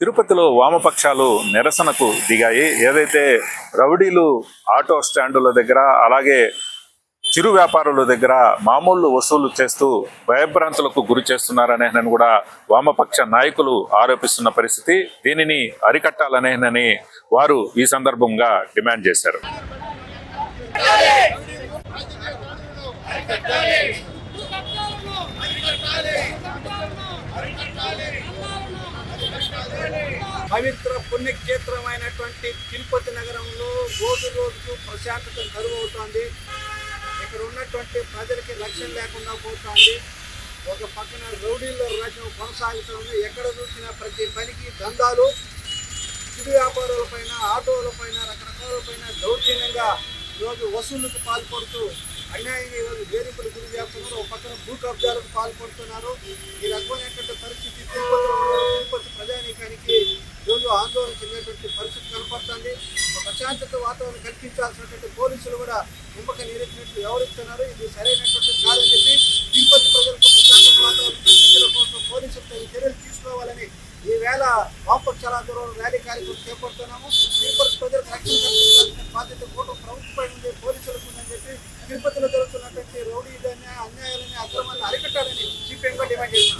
తిరుపతిలో వామపక్షాలు నిరసనకు దిగాయి. ఏదైతే రౌడీలు ఆటో స్టాండుల దగ్గర అలాగే చిరు వ్యాపారుల దగ్గర మామూలు వసూలు చేస్తూ భయభ్రాంతులకు గురి చేస్తున్నారనే కూడా వామపక్ష నాయకులు ఆరోపిస్తున్న పరిస్థితి. దీనిని అరికట్టాలనేనని వారు ఈ సందర్భంగా డిమాండ్ చేశారు. పవిత్ర పుణ్యక్షేత్రమైనటువంటి తిరుపతి నగరంలో రోజు రోజుకు ప్రశాంతత కరువవుతోంది. ఇక్కడ ఉన్నటువంటి ప్రజలకి లక్ష్యం లేకుండా పోతోంది. ఒక పక్కన రౌడీల రాజ్యం కొనసాగుతుంది. ఎక్కడ చూసినా ప్రతి పనికి దందాలు. చిరు వ్యాపారులపైన ఆటోలపైన రకరకాలపైన దౌర్జన్యంగా ఈరోజు వసూళ్ళకు పాల్పడుతూ అన్యాయంగా ఈరోజు వేధింపులు గురి చేస్తున్నారు. ఒక పక్కన భూ కబ్జాలకు పాల్పడుతున్నారు. ఈ రకమైనటువంటి ప్రజలు ఆందోళన చెందేటువంటి పరిస్థితి కనపడుతుంది. ప్రశాంతత వాతావరణం కల్పించాల్సినటువంటి పోలీసులు కూడా నిమ్మక నీరెత్తినట్లు వ్యవహరిస్తున్నారు. ఇది సరైనటువంటి కాదని చెప్పి తిరుపతి ప్రజలకు ప్రశాంతత వాతావరణం కల్పించడం కోసం పోలీసులు ఈ చర్యలు తీసుకోవాలని ఈవేళ దూరం ర్యాలీ కార్యక్రమం చేపడుతున్నాము. తిరుపతి ప్రజలకు రక్షణ కల్పించాల్సిన బాధ్యత కూడా ప్రభుత్వం ఉంది. పోలీసులకు ఉందని చెప్పి తిరుపతిలో జరుగుతున్నటువంటి రౌడీ అన్యాయాలని అక్రమాలను అరికట్టాలని సిపిఎంగా డిమాండ్ చేస్తున్నాం